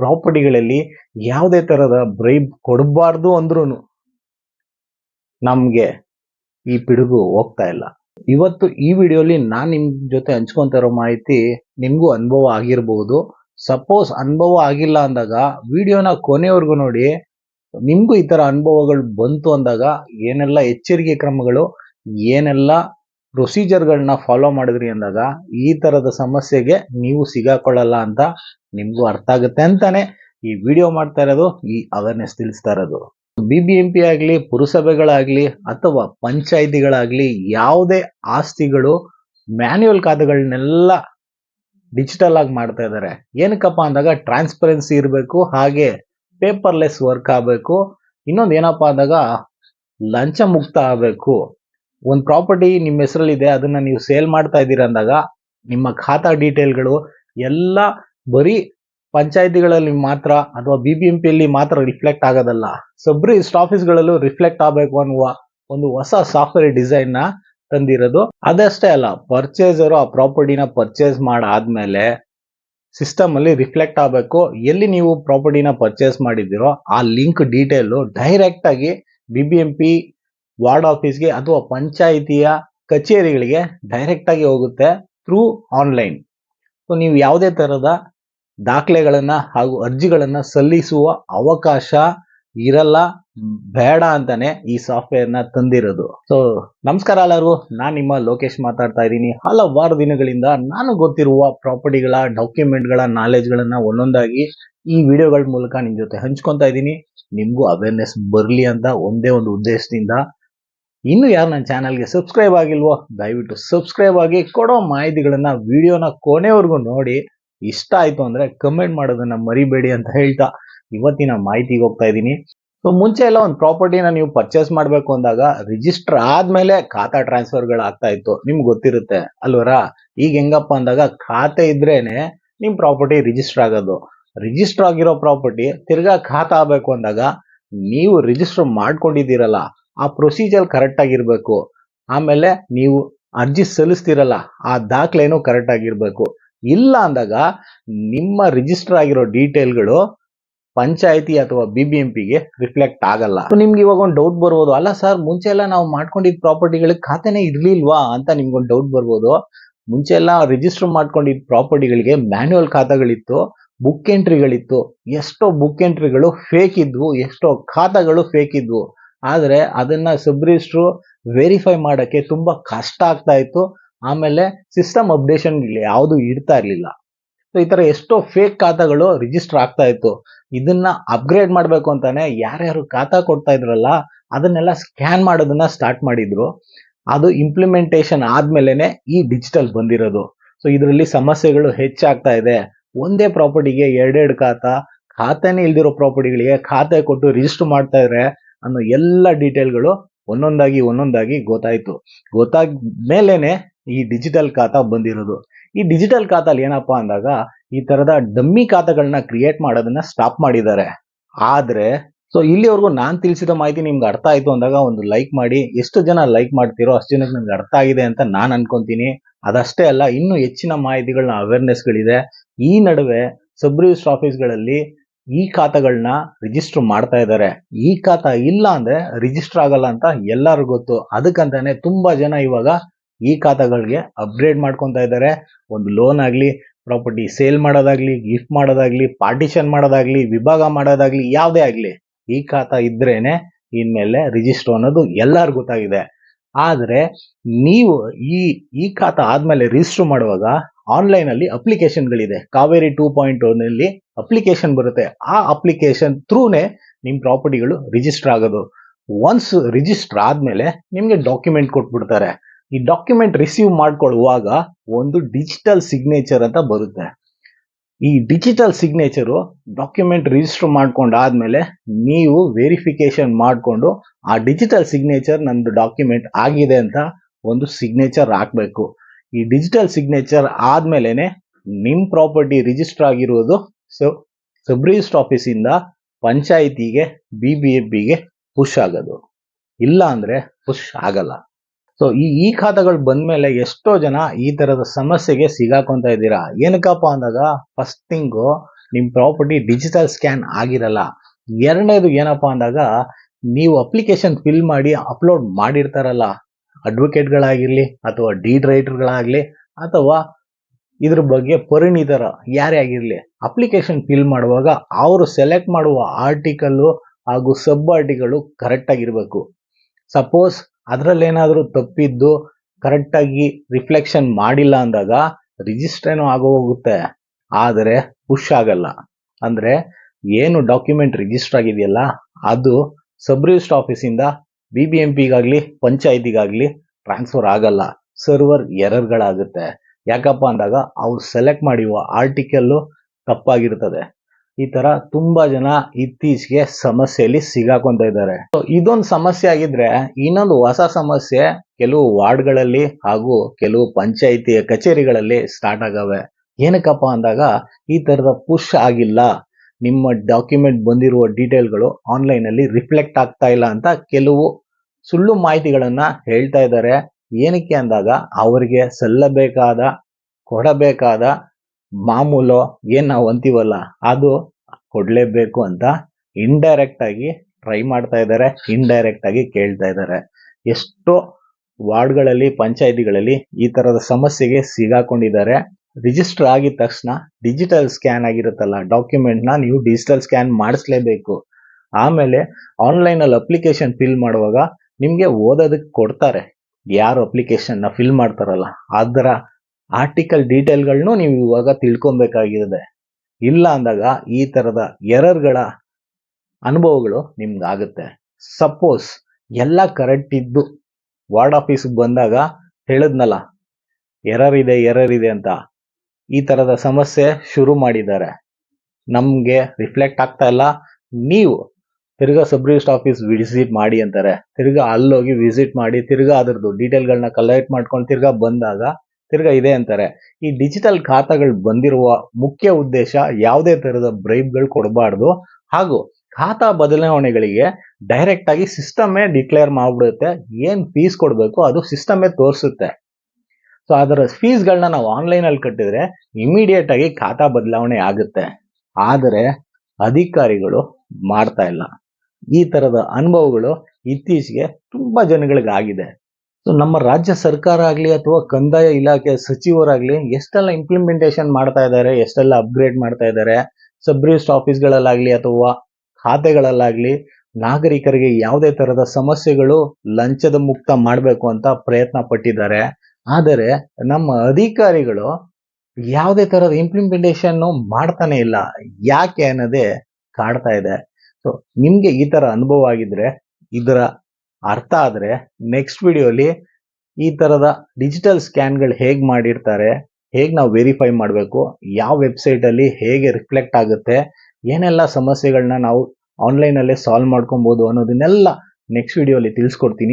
ಪ್ರಾಪರ್ಟಿಗಳಲ್ಲಿ ಯಾವುದೇ ತರದ ಬ್ರೈಬ್ ಕೊಡಬಾರ್ದು ಅಂದ್ರೂ ನಮಗೆ ಈ ಪಿಡುಗು ಹೋಗ್ತಾ ಇಲ್ಲ. ಇವತ್ತು ಈ ವಿಡಿಯೋಲಿ ನಾನು ನಿಮ್ಮ ಜೊತೆ ಹಂಚ್ಕೊಂತ ಮಾಹಿತಿ ನಿಮಗೂ ಅನುಭವ ಆಗಿರ್ಬಹುದು ಸಪೋಸ್ ಅನುಭವ ಆಗಿಲ್ಲ ಅಂದಾಗ ವಿಡಿಯೋನ ಕೊನೆವರೆಗೂ ನೋಡಿ, ನಿಮಗೂ ಈ ಥರ ಅನುಭವಗಳು ಬಂತು ಅಂದಾಗ ಏನೆಲ್ಲ ಎಚ್ಚರಿಕೆ ಕ್ರಮಗಳು, ಏನೆಲ್ಲ ಪ್ರೊಸೀಜರ್ಗಳನ್ನ ಫಾಲೋ ಮಾಡಿದ್ರಿ ಅಂದಾಗ ಈ ತರದ ಸಮಸ್ಯೆಗೆ ನೀವು ಸಿಗಾಕೊಳ್ಳಲ್ಲ ಅಂತ ನಿಮಗೂ ಅರ್ಥ ಆಗುತ್ತೆ ಅಂತಾನೆ ಈ ವಿಡಿಯೋ ಮಾಡ್ತಾ ಇರೋದು, ಈ ಅವೇರ್ನೆಸ್ ತಿಳಿಸ್ತಾ ಇರೋದು. ಬಿ ಬಿ ಎಂ ಪಿ ಆಗ್ಲಿ, ಪುರಸಭೆಗಳಾಗ್ಲಿ ಅಥವಾ ಪಂಚಾಯಿತಿಗಳಾಗಲಿ ಯಾವುದೇ ಆಸ್ತಿಗಳು ಮ್ಯಾನ್ಯುವಲ್ ಖಾತೆಗಳನ್ನೆಲ್ಲ ಡಿಜಿಟಲ್ ಆಗಿ ಮಾಡ್ತಾ ಇದ್ದಾರೆ. ಏನಕ್ಕಪ್ಪ ಅಂದಾಗ ಟ್ರಾನ್ಸ್ಪರೆನ್ಸಿ ಇರಬೇಕು, ಹಾಗೆ ಪೇಪರ್ಲೆಸ್ ವರ್ಕ್ ಆಗಬೇಕು. ಇನ್ನೊಂದು ಏನಪ್ಪ ಅಂದಾಗ ಲಂಚ ಮುಕ್ತ ಆಗಬೇಕು. ಒಂದು ಪ್ರಾಪರ್ಟಿ ನಿಮ್ಮ ಹೆಸರಲ್ಲಿದೆ, ಅದನ್ನ ನೀವು ಸೇಲ್ ಮಾಡ್ತಾ ಇದ್ದೀರಾ ಅಂದಾಗ, ನಿಮ್ಮ ಖಾತಾ ಡೀಟೇಲ್ಗಳು ಎಲ್ಲ ಬರೀ ಪಂಚಾಯತಿಗಳಲ್ಲಿ ಮಾತ್ರ ಅಥವಾ ಬಿ ಬಿ ಎಂ ಪಿಯಲ್ಲಿ ಮಾತ್ರ ರಿಫ್ಲೆಕ್ಟ್ ಆಗೋದಲ್ಲ. ಸಬ್ ರಿಜಿಸ್ಟರ್ ಆಫೀಸ್ಗಳಲ್ಲೂ ರಿಫ್ಲೆಕ್ಟ್ ಆಗಬೇಕು ಅನ್ನುವ ಒಂದು ಹೊಸ ಸಾಫ್ಟ್ವೇರ್ ಡಿಸೈನ್ನ ತಂದಿರೋದು. ಅದಷ್ಟೇ ಅಲ್ಲ, ಪರ್ಚೇಸರು ಆ ಪ್ರಾಪರ್ಟಿನ ಪರ್ಚೇಸ್ ಮಾಡಾದ್ಮೇಲೆ ಸಿಸ್ಟಮ್ ಅಲ್ಲಿ ರಿಫ್ಲೆಕ್ಟ್ ಆಗಬೇಕು. ಎಲ್ಲಿ ನೀವು ಪ್ರಾಪರ್ಟಿನ ಪರ್ಚೇಸ್ ಮಾಡಿದಿರೋ ಆ ಲಿಂಕ್ ಡೀಟೇಲ್ ಡೈರೆಕ್ಟ್ ಆಗಿ B B M P ward ಆಫೀಸ್ಗೆ ಅಥವಾ ಪಂಚಾಯಿತಿಯ ಕಚೇರಿಗಳಿಗೆ ಡೈರೆಕ್ಟ್ ಆಗಿ ಹೋಗುತ್ತೆ ಥ್ರೂ ಆನ್ಲೈನ್ ಸೊ ನೀವು ಯಾವುದೇ ತರಹದ ದಾಖಲೆಗಳನ್ನ ಹಾಗೂ ಅರ್ಜಿಗಳನ್ನ ಸಲ್ಲಿಸುವ ಅವಕಾಶ ಇರಲ್ಲ, ಬೇಡ ಅಂತಾನೆ ಈ ಸಾಫ್ಟ್ವೇರ್ನ ತಂದಿರೋದು. ಸೊ ನಮಸ್ಕಾರ ಎಲ್ಲರೂ. ನಾನ್ ನಿಮ್ಮ ಲೋಕೇಶ್ ಮಾತಾಡ್ತಾ ಇದ್ದೀನಿ. ಹಲವಾರು ದಿನಗಳಿಂದ ನಾನು ಗೊತ್ತಿರುವ ಪ್ರಾಪರ್ಟಿಗಳ ಡಾಕ್ಯುಮೆಂಟ್ಗಳ ನಾಲೆಜ್ಗಳನ್ನು ಒಂದೊಂದಾಗಿ ಈ ವಿಡಿಯೋಗಳ ಮೂಲಕ ನಿಮ್ಮ ಜೊತೆ ಹಂಚ್ಕೊತಾ ಇದ್ದೀನಿ. ನಿಮಗೂ ಅವೇರ್ನೆಸ್ ಬರಲಿ ಅಂತ ಒಂದೇ ಒಂದು ಉದ್ದೇಶದಿಂದ ಇನ್ನು ಯಾರು ನನ್ನ ಚಾನಲ್ಗೆ ಸಬ್ಸ್ಕ್ರೈಬ್ ಆಗಿಲ್ವೋ, ದಯವಿಟ್ಟು ಸಬ್ಸ್ಕ್ರೈಬ್ ಆಗಿ ಕೊಡೋ ಮಾಹಿತಿಗಳನ್ನ ವಿಡಿಯೋನ ಕೊನೆವರೆಗೂ ನೋಡಿ. ಇಷ್ಟ ಆಯಿತು ಅಂದರೆ ಕಮೆಂಟ್ ಮಾಡೋದನ್ನ ಮರಿಬೇಡಿ ಅಂತ ಹೇಳ್ತಾ ಇವತ್ತಿನ ಮಾಹಿತಿಗೆ ಹೋಗ್ತಾ ಇದ್ದೀನಿ. ಸೊ ಮುಂಚೆ ಎಲ್ಲ ಒಂದು ಪ್ರಾಪರ್ಟಿನ ನೀವು ಪರ್ಚೇಸ್ ಮಾಡಬೇಕು ಅಂದಾಗ ರಿಜಿಸ್ಟರ್ ಆದಮೇಲೆ ಖಾತಾ ಟ್ರಾನ್ಸ್ಫರ್ಗಳು ಆಗ್ತಾ ಇತ್ತು. ನಿಮ್ಗೆ ಗೊತ್ತಿರುತ್ತೆ ಅಲ್ವರ? ಈಗ ಹೆಂಗಪ್ಪ ಅಂದಾಗ ಖಾತೆ ಇದ್ರೇನೆ ನಿಮ್ಮ ಪ್ರಾಪರ್ಟಿ ರಿಜಿಸ್ಟರ್ ಆಗೋದು. ರಿಜಿಸ್ಟರ್ ಆಗಿರೋ ಪ್ರಾಪರ್ಟಿ ತಿರ್ಗಾ ಖಾತಾ ಆಗಬೇಕು ಅಂದಾಗ ನೀವು ರಿಜಿಸ್ಟರ್ ಮಾಡ್ಕೊಂಡಿದ್ದೀರಲ್ಲ ಆ ಪ್ರೊಸೀಜರ್ ಕರೆಕ್ಟ್ ಆಗಿರ್ಬೇಕು. ಆಮೇಲೆ ನೀವು ಅರ್ಜಿ ಸಲ್ಲಿಸ್ತಿರಲ್ಲ, ಆ ದಾಖಲೆನೂ ಕರೆಕ್ಟ್ ಆಗಿರ್ಬೇಕು. ಇಲ್ಲ ಅಂದಾಗ ನಿಮ್ಮ ರಿಜಿಸ್ಟರ್ ಆಗಿರೋ ಡೀಟೇಲ್ಗಳು ಪಂಚಾಯಿತಿ ಅಥವಾ ಬಿ ಬಿ ಎಂ ಪಿಗೆ ರಿಫ್ಲೆಕ್ಟ್ ಆಗಲ್ಲ. ನಿಮ್ಗೆ ಇವಾಗ ಒಂದು ಡೌಟ್ ಬರ್ಬೋದು. ಅಲ್ಲ ಸರ್ ಮುಂಚೆ ಎಲ್ಲ ನಾವು ಮಾಡ್ಕೊಂಡಿದ್ದ ಪ್ರಾಪರ್ಟಿಗಳಿಗೆ ಖಾತೆನೇ ಇರಲಿಲ್ವಾ ಅಂತ ನಿಮ್ಗೊಂದು ಡೌಟ್ ಬರ್ಬೋದು. ಮುಂಚೆ ಎಲ್ಲ ರಿಜಿಸ್ಟರ್ ಮಾಡ್ಕೊಂಡಿದ್ದ ಪ್ರಾಪರ್ಟಿಗಳಿಗೆ ಮ್ಯಾನ್ಯುವಲ್ ಖಾತೆಗಳಿತ್ತು ಬುಕ್ ಎಂಟ್ರಿಗಳಿತ್ತು ಎಷ್ಟೋ ಬುಕ್ ಎಂಟ್ರಿಗಳು ಫೇಕ್ ಇದ್ವು, ಎಷ್ಟೋ ಖಾತೆಗಳು ಫೇಕ್ ಇದ್ವು. ಆದ್ರೆ ಅದನ್ನ ಸಬ್ರಿಜಿಸ್ಟ್ರು ವೆರಿಫೈ ಮಾಡೋಕ್ಕೆ ತುಂಬ ಕಷ್ಟ ಆಗ್ತಾ ಇತ್ತು. ಆಮೇಲೆ ಸಿಸ್ಟಮ್ ಅಪ್ಡೇಷನ್ ಯಾವುದು ಇಡ್ತಾ ಇರಲಿಲ್ಲ. ಸೊ ಈ ಥರ ಎಷ್ಟೋ ಫೇಕ್ ಖಾತಾಗಳು ರಿಜಿಸ್ಟರ್ ಆಗ್ತಾ ಇತ್ತು. ಇದನ್ನ ಅಪ್ಗ್ರೇಡ್ ಮಾಡಬೇಕು ಅಂತಾನೆ ಯಾರ್ಯಾರು ಖಾತಾ ಕೊಡ್ತಾ ಇದ್ರಲ್ಲ, ಅದನ್ನೆಲ್ಲ ಸ್ಕ್ಯಾನ್ ಮಾಡೋದನ್ನ ಸ್ಟಾರ್ಟ್ ಮಾಡಿದ್ರು. ಅದು ಇಂಪ್ಲಿಮೆಂಟೇಷನ್ ಆದ್ಮೇಲೆ ಈ ಡಿಜಿಟಲ್ ಬಂದಿರೋದು. ಸೊ ಇದರಲ್ಲಿ ಸಮಸ್ಯೆಗಳು ಹೆಚ್ಚಾಗ್ತಾ ಇದೆ. ಒಂದೇ ಪ್ರಾಪರ್ಟಿಗೆ ಎರಡೆರಡು ಖಾತಾ, ಖಾತೆನೇ ಇಲ್ದಿರೋ ಪ್ರಾಪರ್ಟಿಗಳಿಗೆ ಖಾತೆ ಕೊಟ್ಟು ರಿಜಿಸ್ಟರ್ ಮಾಡ್ತಾ ಇದ್ರೆ ಅನ್ನೋ ಎಲ್ಲ ಡೀಟೇಲ್ಗಳು ಒಂದೊಂದಾಗಿ ಒಂದೊಂದಾಗಿ ಗೊತ್ತಾಯ್ತು. ಗೊತ್ತಾದ ಮೇಲೇನೆ ಈ ಡಿಜಿಟಲ್ ಖಾತಾ ಬಂದಿರೋದು. ಈ ಡಿಜಿಟಲ್ ಖಾತಾಲಿ ಏನಪ್ಪಾ ಅಂದಾಗ ಈ ತರದ ಡಮ್ಮಿ ಖಾತಾಗಳನ್ನ ಕ್ರಿಯೇಟ್ ಮಾಡೋದನ್ನ ಸ್ಟಾಪ್ ಮಾಡಿದ್ದಾರೆ. ಆದ್ರೆ ಸೊ ಇಲ್ಲಿವರೆಗೂ ನಾನು ತಿಳಿಸಿದ ಮಾಹಿತಿ ನಿಮ್ಗೆ ಅರ್ಥ ಆಯ್ತು ಅಂದಾಗ ಒಂದು ಲೈಕ್ ಮಾಡಿ. ಎಷ್ಟು ಜನ ಲೈಕ್ ಮಾಡ್ತೀರೋ ಅಷ್ಟು ಜನಕ್ಕೆ ನಿಮ್ಗೆ ಅರ್ಥ ಆಗಿದೆ ಅಂತ ನಾನು ಅನ್ಕೊಂತೀನಿ. ಅದಷ್ಟೇ ಅಲ್ಲ, ಇನ್ನೂ ಹೆಚ್ಚಿನ ಮಾಹಿತಿಗಳನ್ನ ಅವೇರ್ನೆಸ್ಗಳಿದೆ ಈ ನಡುವೆ ಸಬ್ ಆಫೀಸ್ಗಳಲ್ಲಿ ಈ ಖಾತಾಗಳನ್ನ ರಿಜಿಸ್ಟರ್ ಮಾಡ್ತಾ ಇದ್ದಾರೆ ಈ ಖಾತಾ ಇಲ್ಲ ಅಂದ್ರೆ ರಿಜಿಸ್ಟರ್ ಆಗಲ್ಲ ಅಂತ ಎಲ್ಲರಿಗೂ ಗೊತ್ತು. ಅದಕ್ಕಂತಾನೆ ತುಂಬಾ ಜನ ಇವಾಗ ಈ ಖಾತಾಗಳಿಗೆ ಅಪ್ಗ್ರೇಡ್ ಮಾಡ್ಕೊತಾ ಇದ್ದಾರೆ ಒಂದು ಲೋನ್ ಆಗಲಿ ಪ್ರಾಪರ್ಟಿ ಸೇಲ್ ಮಾಡೋದಾಗ್ಲಿ ಗಿಫ್ಟ್ ಮಾಡೋದಾಗ್ಲಿ ಪಾರ್ಟಿಷನ್ ಮಾಡೋದಾಗ್ಲಿ, ವಿಭಾಗ ಮಾಡೋದಾಗ್ಲಿ, ಯಾವುದೇ ಆಗಲಿ ಈ ಖಾತ ಇದ್ರೇನೆ ಇನ್ಮೇಲೆ ರಿಜಿಸ್ಟರ್ ಅನ್ನೋದು ಎಲ್ಲರಿಗೂ ಗೊತ್ತಾಗಿದೆ. ಆದ್ರೆ ನೀವು ಈ ಈ ಖಾತ ಆದ್ಮೇಲೆ ರಿಜಿಸ್ಟರ್ ಮಾಡುವಾಗ ಆನ್ಲೈನ್ ಅಲ್ಲಿ ಅಪ್ಲಿಕೇಶನ್ಗಳಿದೆ ಕಾವೇರಿ ಟೂ ಪಾಯಿಂಟ್ನಲ್ಲಿ ಅಪ್ಲಿಕೇಶನ್ ಬರುತ್ತೆ. ಆ ಅಪ್ಲಿಕೇಶನ್ ಥ್ರೂನೇ ನಿಮ್ ಪ್ರಾಪರ್ಟಿಗಳು ರಿಜಿಸ್ಟರ್ ಆಗೋದು. ಒನ್ಸ್ ರಿಜಿಸ್ಟರ್ ಆದ್ಮೇಲೆ ನಿಮ್ಗೆ ಡಾಕ್ಯುಮೆಂಟ್ ಕೊಟ್ಬಿಡ್ತಾರೆ. ಈ ಡಾಕ್ಯುಮೆಂಟ್ ರಿಸೀವ್ ಮಾಡ್ಕೊಳ್ಳುವಾಗ ಒಂದು ಡಿಜಿಟಲ್ ಸಿಗ್ನೇಚರ್ ಅಂತ ಬರುತ್ತೆ. ಈ ಡಿಜಿಟಲ್ ಸಿಗ್ನೇಚರು ಡಾಕ್ಯುಮೆಂಟ್ ರಿಜಿಸ್ಟರ್ ಮಾಡ್ಕೊಂಡಾದ್ಮೇಲೆ ನೀವು ವೆರಿಫಿಕೇಶನ್ ಮಾಡಿಕೊಂಡು ಆ ಡಿಜಿಟಲ್ ಸಿಗ್ನೇಚರ್ ನಂದು ಡಾಕ್ಯುಮೆಂಟ್ ಆಗಿದೆ ಅಂತ ಒಂದು ಸಿಗ್ನೇಚರ್ ಹಾಕ್ಬೇಕು. ಈ ಡಿಜಿಟಲ್ ಸಿಗ್ನೇಚರ್ ಆದ್ಮೇಲೆನೆ ನಿಮ್ ಪ್ರಾಪರ್ಟಿ ರಿಜಿಸ್ಟರ್ ಆಗಿರೋದು ಸೊ ಸಬ್ ರಿಜಿಸ್ಟರ್ ಆಫೀಸಿಂದ ಪಂಚಾಯಿತಿಗೆ ಬಿ ಬಿ ಎಂ ಪಿಗೆ ಪುಷ್ ಆಗೋದು. ಇಲ್ಲ ಅಂದ್ರೆ ಪುಷ್ ಆಗಲ್ಲ. ಸೊ ಈ ಈ ಖಾತಾಗಳು ಬಂದ್ಮೇಲೆ ಎಷ್ಟೋ ಜನ ಈ ತರದ ಸಮಸ್ಯೆಗೆ ಸಿಗಾಕೊಂತ ಇದ್ದೀರಾ? ಏನಕ್ಕಪ್ಪ ಅಂದಾಗ ಫಸ್ಟ್ ಥಿಂಗು ನಿಮ್ಮ ಪ್ರಾಪರ್ಟಿ ಡಿಜಿಟಲ್ ಸ್ಕ್ಯಾನ್ ಆಗಿರಲ್ಲ. ಎರಡನೇದು ಏನಪ್ಪ ಅಂದಾಗ ನೀವು ಅಪ್ಲಿಕೇಶನ್ ಫಿಲ್ ಮಾಡಿ ಅಪ್ಲೋಡ್ ಮಾಡಿರ್ತಾರಲ್ಲ. ಅಡ್ವೊಕೇಟ್ಗಳಾಗಿರ್ಲಿ ಅಥವಾ ಡೀಡ್ ರೈಟರ್ಗಳಾಗಲಿ ಅಥವಾ ಇದ್ರ ಬಗ್ಗೆ ಪರಿಣಿತರ ಯಾರೇ ಆಗಿರಲಿ ಅಪ್ಲಿಕೇಶನ್ ಫಿಲ್ ಮಾಡುವಾಗ ಅವರು ಸೆಲೆಕ್ಟ್ ಮಾಡುವ ಆರ್ಟಿಕಲ್ಲು ಹಾಗೂ ಸಬ್ ಆರ್ಟಿಕಲ್ಲು ಕರೆಕ್ಟಾಗಿರಬೇಕು ಸಪೋಸ್ ಅದರಲ್ಲೇನಾದರೂ ತಪ್ಪಿದ್ದು ಕರೆಕ್ಟಾಗಿ ರಿಫ್ಲೆಕ್ಷನ್ ಮಾಡಿಲ್ಲ ಅಂದಾಗ ರಿಜಿಸ್ಟರ್ ಆಗೋಗುತ್ತೆ ಆದರೆ ಪುಷ್ ಆಗಲ್ಲ. ಅಂದರೆ ಏನು ಡಾಕ್ಯುಮೆಂಟ್ ರಿಜಿಸ್ಟರ್ ಆಗಿದೆಯಲ್ಲ ಅದು ಸಬ್ ರಿಜಿಸ್ಟರ್ ಆಫೀಸಿಂದ ಬಿ ಬಿ ಎಂ ಪಿಗಾಗಲಿ ಪಂಚಾಯತಿಗಾಗಲಿ ಟ್ರಾನ್ಸ್ಫರ್ ಆಗಲ್ಲ. ಸರ್ವರ್ ಎರರ್ಗಳಾಗುತ್ತೆ ಯಾಕಪ್ಪ ಅಂದಾಗ ಅವ್ರು ಸೆಲೆಕ್ಟ್ ಮಾಡಿರುವ ಆರ್ಟಿಕಲ್ಲು ತಪ್ಪಾಗಿರ್ತದೆ. ಈ ತರ ತುಂಬಾ ಜನ ಇತ್ತೀಚೆಗೆ ಸಮಸ್ಯೆಯಲ್ಲಿ ಸಿಗಾಕೊಂತ ಇದ್ದಾರೆ. ಇದೊಂದು ಸಮಸ್ಯೆ ಆಗಿದ್ರೆ ಇನ್ನೊಂದು ಹೊಸ ಸಮಸ್ಯೆ ಕೆಲವು ವಾರ್ಡ್ಗಳಲ್ಲಿ ಹಾಗೂ ಕೆಲವು ಪಂಚಾಯಿತಿಯ ಕಚೇರಿಗಳಲ್ಲಿ ಸ್ಟಾರ್ಟ್ ಆಗವೆ. ಏನಕ್ಕಪ್ಪ ಅಂದಾಗ ಈ ತರದ ಪುಷ್ ಆಗಿಲ್ಲ. ನಿಮ್ಮ ಡಾಕ್ಯುಮೆಂಟ್ ಬಂದಿರುವ ಡೀಟೇಲ್ಗಳು ಆನ್ಲೈನ್ ಅಲ್ಲಿ ರಿಫ್ಲೆಕ್ಟ್ ಆಗ್ತಾ ಇಲ್ಲ ಅಂತ ಕೆಲವು ಸುಳ್ಳು ಮಾಹಿತಿಗಳನ್ನ ಹೇಳ್ತಾ ಇದ್ದಾರೆ. ಏನಕ್ಕೆ ಅಂದಾಗ ಅವರಿಗೆ ಸಲ್ಲಬೇಕಾದ, ಕೊಡಬೇಕಾದ ಮಾಮೂಲು ಏನು ನಾವು ಅಂತೀವಲ್ಲ ಅದು ಕೊಡ್ಲೇಬೇಕು ಅಂತ ಇಂಡೈರೆಕ್ಟ್ ಆಗಿ ಟ್ರೈ ಮಾಡ್ತಾ ಇದ್ದಾರೆ ಇಂಡೈರೆಕ್ಟ್ ಆಗಿ ಕೇಳ್ತಾ ಇದ್ದಾರೆ. ಎಷ್ಟೋ ವಾರ್ಡ್ಗಳಲ್ಲಿ, ಪಂಚಾಯಿತಿಗಳಲ್ಲಿ ಈ ತರದ ಸಮಸ್ಯೆಗೆ ಸಿಗಾಕೊಂಡಿದ್ದಾರೆ. ರಿಜಿಸ್ಟರ್ ಆಗಿದ ತಕ್ಷಣ ಡಿಜಿಟಲ್ ಸ್ಕ್ಯಾನ್ ಆಗಿರುತ್ತಲ್ಲ ಡಾಕ್ಯುಮೆಂಟ್ನ ನೀವು ಡಿಜಿಟಲ್ ಸ್ಕ್ಯಾನ್ ಮಾಡಿಸ್ಲೇಬೇಕು. ಆಮೇಲೆ ಆನ್ಲೈನ್ ಅಲ್ಲಿ ಅಪ್ಲಿಕೇಶನ್ ಫಿಲ್ ಮಾಡುವಾಗ ನಿಮ್ಗೆ ಓದೋದಕ್ಕೆ ಕೊಡ್ತಾರೆ. ಯಾರು ಅಪ್ಲಿಕೇಶನ್ನ ಫಿಲ್ ಮಾಡ್ತಾರಲ್ಲ ಅದರ ಆರ್ಟಿಕಲ್ ಡೀಟೇಲ್ಗಳನ್ನೂ ನೀವು ಇವಾಗ ತಿಳ್ಕೊಬೇಕಾಗಿದೆ. ಇಲ್ಲ ಅಂದಾಗ ಈ ಥರದ ಎರರ್ಗಳ ಅನುಭವಗಳು ನಿಮ್ಗಾಗುತ್ತೆ ಸಪೋಸ್ ಎಲ್ಲ ಕರೆಕ್ಟ್ ಇದ್ದು ವಾರ್ಡ್ ಆಫೀಸ್ಗೆ ಬಂದಾಗ ಹೇಳಿದ್ನಲ್ಲ ಎರರ್ ಇದೆ ಎರರ್ ಇದೆ ಅಂತ ಈ ಥರದ ಸಮಸ್ಯೆ ಶುರು ಮಾಡಿದ್ದಾರೆ. ನಮಗೆ ರಿಫ್ಲೆಕ್ಟ್ ಆಗ್ತಾ ಇಲ್ಲ. ನೀವು ತಿರ್ಗಾ ಸಬ್ ರಿಜಿಸ್ಟರ್ ಆಫೀಸ್ ವಿಸಿಟ್ ಮಾಡಿ ಅಂತಾರೆ. ತಿರ್ಗಾ ಅಲ್ಲೋಗಿ ವಿಸಿಟ್ ಮಾಡಿ, ತಿರ್ಗಾ ಅದ್ರದ್ದು ಡೀಟೇಲ್ಗಳನ್ನ ಕಲೆಕ್ಟ್ ಮಾಡ್ಕೊಂಡು ತಿರ್ಗಾ ಬಂದಾಗ ತಿರ್ಗಾ ಇದೆ ಅಂತಾರೆ. ಈ ಡಿಜಿಟಲ್ ಖಾತಾಗಳು ಬಂದಿರುವ ಮುಖ್ಯ ಉದ್ದೇಶ ಯಾವುದೇ ತರದ ಬ್ರೈಬ್ಗಳು ಕೊಡಬಾರ್ದು. ಹಾಗೂ ಖಾತಾ ಬದಲಾವಣೆಗಳಿಗೆ ಡೈರೆಕ್ಟ್ ಆಗಿ ಸಿಸ್ಟಮೇ ಡಿಕ್ಲೇರ್ ಮಾಡ್ಬಿಡುತ್ತೆ. ಏನು ಫೀಸ್ ಕೊಡಬೇಕು ಅದು ಸಿಸ್ಟಮೇ ತೋರಿಸುತ್ತೆ. ಸೊ ಅದರ ಫೀಸ್ಗಳನ್ನ ನಾವು ಆನ್ಲೈನ್ ಅಲ್ಲಿ ಕಟ್ಟಿದ್ರೆ ಇಮಿಡಿಯೇಟ್ ಆಗಿ ಖಾತಾ ಬದಲಾವಣೆ ಆಗುತ್ತೆ. ಆದರೆ ಅಧಿಕಾರಿಗಳು ಮಾಡ್ತಾ ಇಲ್ಲ. ಈ ತರದ ಅನುಭವಗಳು ಇತ್ತೀಚೆಗೆ ತುಂಬಾ ಜನಗಳಿಗೆ ಆಗಿದೆ ಸೊ ನಮ್ಮ ರಾಜ್ಯ ಸರ್ಕಾರ ಆಗ್ಲಿ ಅಥವಾ ಕಂದಾಯ ಇಲಾಖೆ ಸಚಿವರಾಗಲಿ ಎಷ್ಟೆಲ್ಲ ಇಂಪ್ಲಿಮೆಂಟೇಷನ್ ಮಾಡ್ತಾ ಇದ್ದಾರೆ, ಎಷ್ಟೆಲ್ಲ ಅಪ್ಗ್ರೇಡ್ ಮಾಡ್ತಾ ಇದ್ದಾರೆ ಸಬ್ ರಿಜಿಸ್ಟರ್ ಆಫೀಸ್ಗಳಲ್ಲಾಗ್ಲಿ ಅಥವಾ ಖಾತೆಗಳಲ್ಲಾಗ್ಲಿ ನಾಗರಿಕರಿಗೆ ಯಾವುದೇ ತರದ ಸಮಸ್ಯೆಗಳು ಲಂಚದ ಮುಕ್ತ ಮಾಡಬೇಕು ಅಂತ ಪ್ರಯತ್ನ ಪಟ್ಟಿದ್ದಾರೆ. ಆದರೆ ನಮ್ಮ ಅಧಿಕಾರಿಗಳು ಯಾವುದೇ ತರದ ಇಂಪ್ಲಿಮೆಂಟೇಷನ್ ಮಾಡ್ತಾನೆ ಇಲ್ಲ. ಯಾಕೆ ಅನ್ನೋದೇ ಕಾಡ್ತಾ ಇದೆ. ಸೊ ನಿಮ್ಗೆ ಈ ತರ ಅನುಭವ ಆಗಿದ್ರೆ, ಇದರ ಅರ್ಥ ಆದ್ರೆ ನೆಕ್ಸ್ಟ್ ವಿಡಿಯೋಲಿ ಈ ತರದ ಡಿಜಿಟಲ್ ಸ್ಕ್ಯಾನ್ಗಳು ಹೇಗೆ ಮಾಡಿರ್ತಾರೆ, ಹೇಗೆ ನಾವು ವೆರಿಫೈ ಮಾಡಬೇಕು, ಯಾವ ವೆಬ್ಸೈಟ್ ಅಲ್ಲಿ ಹೇಗೆ ರಿಫ್ಲೆಕ್ಟ್ ಆಗುತ್ತೆ, ಏನೆಲ್ಲ ಸಮಸ್ಯೆಗಳನ್ನ ನಾವು ಆನ್ಲೈನ್ ಅಲ್ಲೇ ಸಾಲ್ವ್ ಮಾಡ್ಕೊಬಹುದು ಅನ್ನೋದನ್ನೆಲ್ಲ ನೆಕ್ಸ್ಟ್ ವಿಡಿಯೋಲಿ ತಿಳಿಸ್ಕೊಡ್ತೀನಿ.